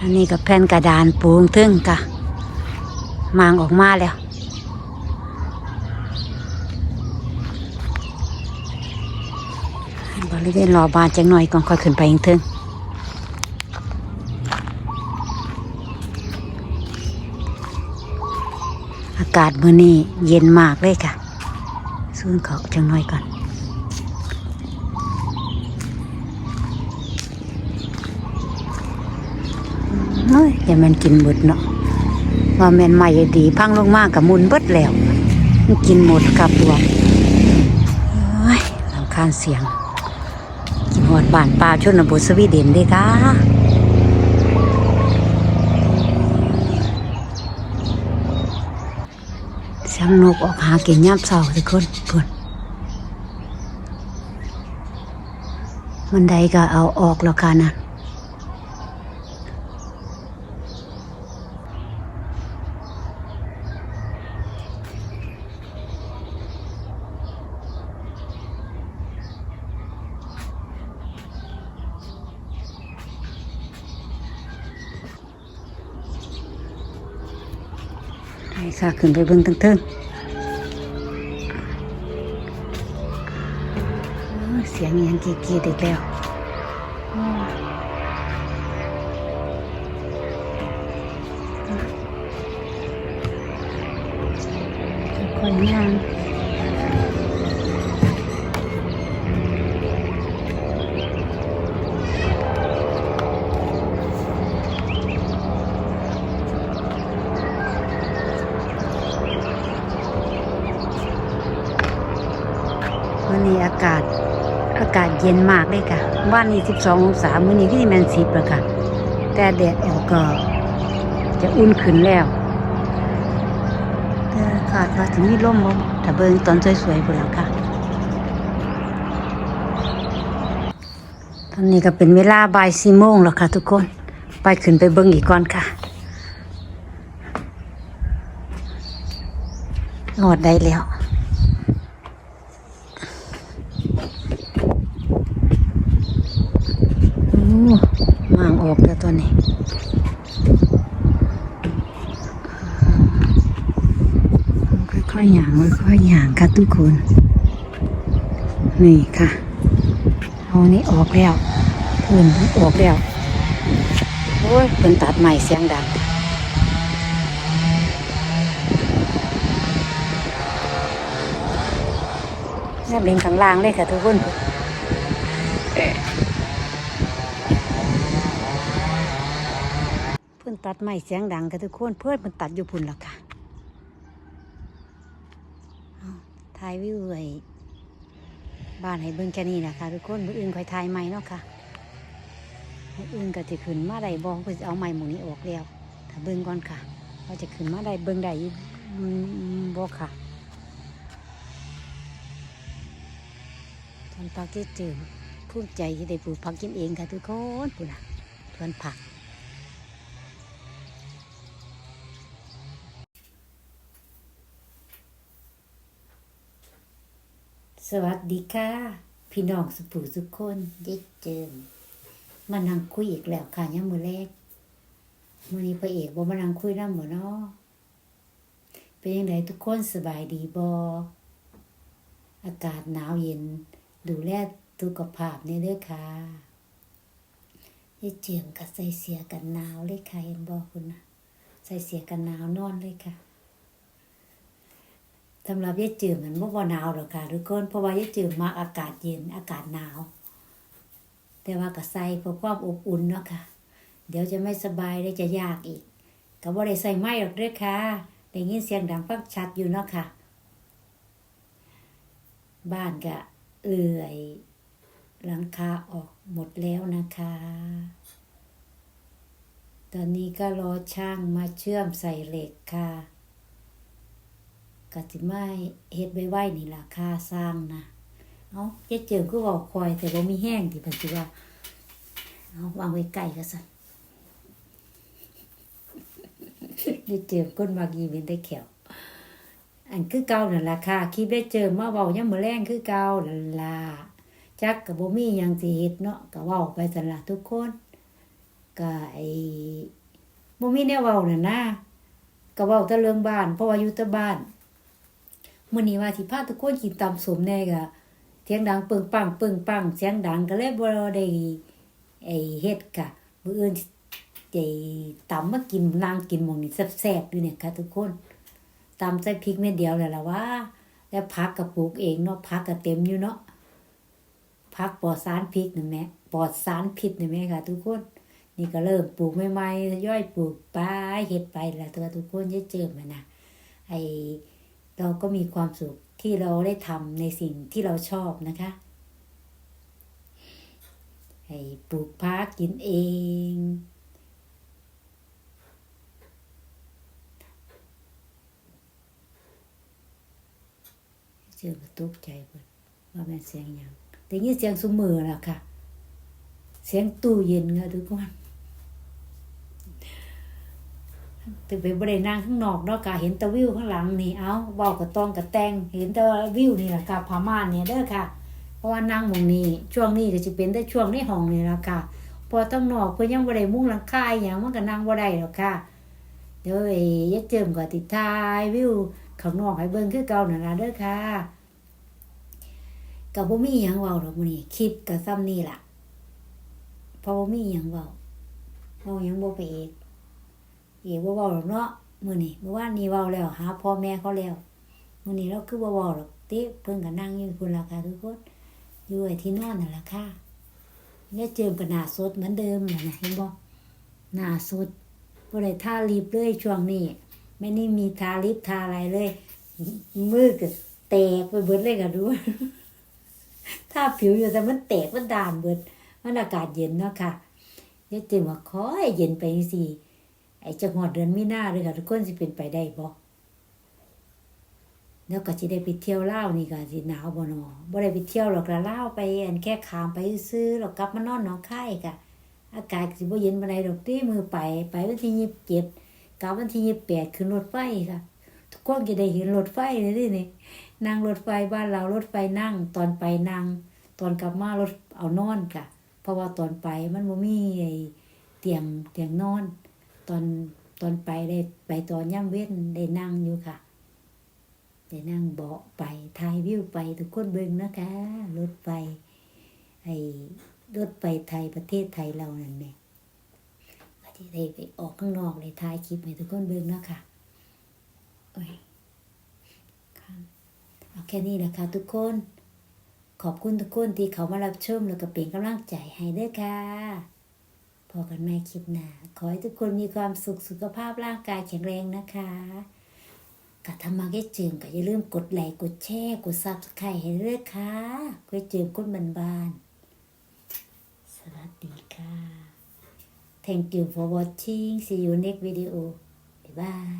อันนี้ก็แผ่นกระดานปูงทึ่งกะมางออกมาแล้ว บริเวณรอบานจังหน่อยก่อนค่อยขึ้นไปยังทึ่งอากาศมื้อนี้เย็นมากเลยค่ะซูนเขาจังหน่อยก่อน ฮ้ยอย่าแม่นกินหมดเนาะว่าแมนใหม่ดี พังลงมากกับมุนเบิดแล้วมันกินหมดกับตัวเฮ้ยลำคาญเสียง กินหอดบานป่าชนบทสวีเดนด้ค่ะเสียงนกออกหากินย่ำเสาทุกคนเพื่อนมันใดก็เอาออกแล้วค่ะนะ ให้ค่ะขึ้นไปเบิ่งทั้งเทิงเสียงยังกีกีดอีกแล้วโอ้ยค่อยๆย่าง วันนี้อากาศอากาศเย็นมากเลยค่ะบ้านนี้12องศามื้อนี้ที่แมนสิบแล้วค่ะ แต่แดดออกก็จะอุ่นขึ้นแล้วแต่คาดว่าถึงมีลมบ่ถ้าเบิ่งตอนสวยๆพุ่นแล้วค่ะ ตอนนี้ก็เป็นเวลาบ่ายสี่โมงแล้วค่ะทุกคน ไปขึ้นไปเบิ่งอีกก่อนค่ะหอดได้แล้ว โอ้มางออ กแล้วตัวนี้ค่อยๆหยางค่อยๆหยางค่ะทุกคน นี่ค่ะเอานี้ออกแล้วพื้นออกแล้วโอ้ยเป็นตัดใหม่เสียงดังนี่เป็นข้างล่างเลยค่ะทุกคนเพื่อน ตัดใหม่เสียงดังค่ะทุกคนเพื่อนมันตัดอยู่พุ่นแล้วค่ะเอาถ่ายวิวไว้บ้านให้เบิ่งแค่นี้นะคะทุกคนมืออื่นคอยทายใหม่เนาะค่ะมืออื่นก็จะขึ้นมาได้บ่เพิ่นสิเอาใหม่หมูนี้ออกแล้วถ้าเบิ่งก่อนค่ะว่าจะขึ้นมาได้เบิ่งได้อยู่อืมบ่ค่ะตอนพักที่จืมภูมิใจที่ได้ปลูกผักกินเองค่ะทุกคนปุ่นะเพื่อนผัก สวัสดีค่ะ พี่น้องสุผูสุกคนย็ดเจิมมานั่งคุยอีกแล้วค่ะยังมือแรกมือนี้พระเอกบ่มานั่งคุยน้ำหมอนาะเป็นยังไงทุกคนสบายดีบออากาศหนาวเย็น ดูแลสุขภาพเนี่ยด้อค่ะย็ดเจิมกับใส่เสียกันหนาวเลยค่ะเห็นบอกคุณนะใส่เสียกันหนาวนอนเลยค่ะ สำหรับยายจืดมันบ่บ่หนาวหรอกค่ะทุกคนเพราะว่ายายจืดมักอากาศเย็นอากาศหนาว แต่ว่าก็ใส่เพื่อความอบอุ่นเนาะค่ะ เดี๋ยวจะไม่สบายได้จะยากอีกก็บ่ได้ใส่ไม้หรอกเด้อค่ะได้ยินเสียงดังฟังชัดอยู่เนาะค่ะ บ้านก็เอื่อยหลังคาออกหมดแล้วนะคะ ตอนนี้ก็รอช่างมาเชื่อมใส่เหล็กค่ะ กะสิมาเฮ็ดไว้ๆนี่ล่ะค่าสร้างนะเอาเจ๊เจิมคือเว้าคอยแต่บ่มีแห้งที่เพิ่นสิว่าเอาวางไว้ใกล้ก็ซั่นเจ๊เจิมก้นมากยีเป็นได้แขวอันคือเก่านั่นล่ะค่ะคลิปได้เจิมมาเว้ายามมื้อแรงคือเก่านั่นล่ะจักก็บ่มีหยังสิเฮ็ดเนาะก็เว้าไปซั่นล่ะทุกคนก็ไอ้บ่มีแนวเว้านั่นนะก็เว้าแต่เรื่องบ้านเพราะว่าอยู่แต่บ้าน มื้อนี้ว่าสิพาทุกคนกินตำสมแน่ก็เสียงดังปึงปังปึงปังเสียงดังก็เลยบ่ได้ไอ้เฮ็ดค่ะมื้ออื่นสิตำมากินนางกินหม่องนี้แซ่บๆอยู่เนี่ยค่ะทุกคนตำใส่พริกเม็ดเดียวแล้วล่ะว่า แล้วผักก็ปลูกเองเนาะผักก็เต็มอยู่เนาะพักปลอดสารพิษนะแม่ปลอดสารพิษนะแม่ค่ะทุกคน นี่ก็เริ่มปลูกใหม่ๆทยอยปลูกไปเฮ็ดไปแล้วตัวทุกคนจะเจอมันนะไอ เราก็มีความสุขที่เราได้ทำในสิ่งที่เราชอบนะคะไอปลูกพักกินเอง เจอมาตกใจเบิดว่าแม่นเสียงหยังแต่ยินเสียงซุมือแล่ะค่ะ เสียงตู้เย็นค่ะทุกคน ถึงไปบรินั่งข้างนอกเนาะค่ะเห็นตะวิวข้างหลังนี่เอาเว้ากับตองกับแตงเห็นต่วิวนี่แหละค่ะพม่านเนี่ยเด้อค่ะ เพราะว่านั่งมองนี้ช่วงนี้ก็สิเป็นแต่ช่วงในห้องนี่ละค่ะ พอต้องนอกเพิ่นยังบ่ได้มุ้งหลังคายอหยังมันก็นั่งบ่ได้หรอกค่ะเดี๋ยวไอ้ยายเจิมก็ติดทายวิวข้างนอกให้เบิ่งคือเก่าหนั่นล่ะเด้อค่ะก็บ่มีหยังเว้าดอกมื้อนี้คลิปก็ซ้ำนี่ล่ะเพราะบ่มีหยังเว้าเว้าหยังบ่ไปเอก เอกบ่เว้าดอกเนาะมื้อนี้เมื่อวานนี้เว้าแล้ว หาพ่อแม่เขาแล้วมื้อนี้เราคือบ่เว้าดอกติเพิ่นก็นั่งอยู่พุ่นล่ะค่ะทุกคนอยู่ไอ้ที่นอนนั่นล่ะค่ะยายเจิมก็หนาสดเหมือนเดิมนั่นะเห็นบ่หน้าสดบ่ได้ทาลิปเลยช่วงนี้ไม่ได้มีทาลิปทาอะไรเลย มือก็แตกไปเบิดเลยก็ดูถ้าผิวอยู่แต่มันแตกมันด่านเบิดมันอากาศเย็นเนาะค่ะยายเจึงว่าขอให้เย็นไปสิ ไอ้จังหวัดเดือนมีนาเลยค่ะทุกคนสิเป็นไปได้บ่แล้วก็สิได้ไปเที่ยวล่าวนี่ก็สิหนาวบ่เนอบ่ได้ไปเที่ยวหรอกละล่าวไปอันแค่ขามไปซื้อแล้วกลับมานอนหนองคายค่ะอากาศสิบ่เย็นปานใดดอกติมือไปไปวันที่27กลับวันที่28ขึ้นรถไฟค่ะทุกคนก็ได้เห็นรถไฟเลยเดินี่นั่งรถไฟบ้านเรารถไฟนั่ง ตอนไปนั่ง ตอนกลับมารถเอานอนค่ะ เพราะว่าตอนไปมันบ่มีไอ้เตียงเตียงนอน ตอนตอนไปได้ไปตอนย่ำเว้นได้นั่งอยู่ค่ะได้นั่งเบาะไปถ่ายวิวไปทุกคนเบิ่งนะคะรถไฟไอ้รถไฟไทยประเทศไทยเรานั่นแหละก็ที่ได้ไปออกข้างนอกเลยถ่ายคลิปให้ทุกคนเบิ่งนะคะโอ้ยเอาแค่นี้นะคะ ทุกคน ขอบคุณทุกคนที่เขามารับชมแล้วก็เป็นกำลังใจให้ด้วยค่ะ พอกันใหม่คลิปหน้า ขอให้ทุกคนมีความสุขสุขภาพร่างกายแข็งแรงนะคะกัทำมาแค่จืมก็อย่าลืมกดไลค์กดแชร์กดซับสไครต์ให้ด้วยค่ะก๋วยเจิมคนบานๆสวัสดีค่ะ Thank you for watching see you next video bye bye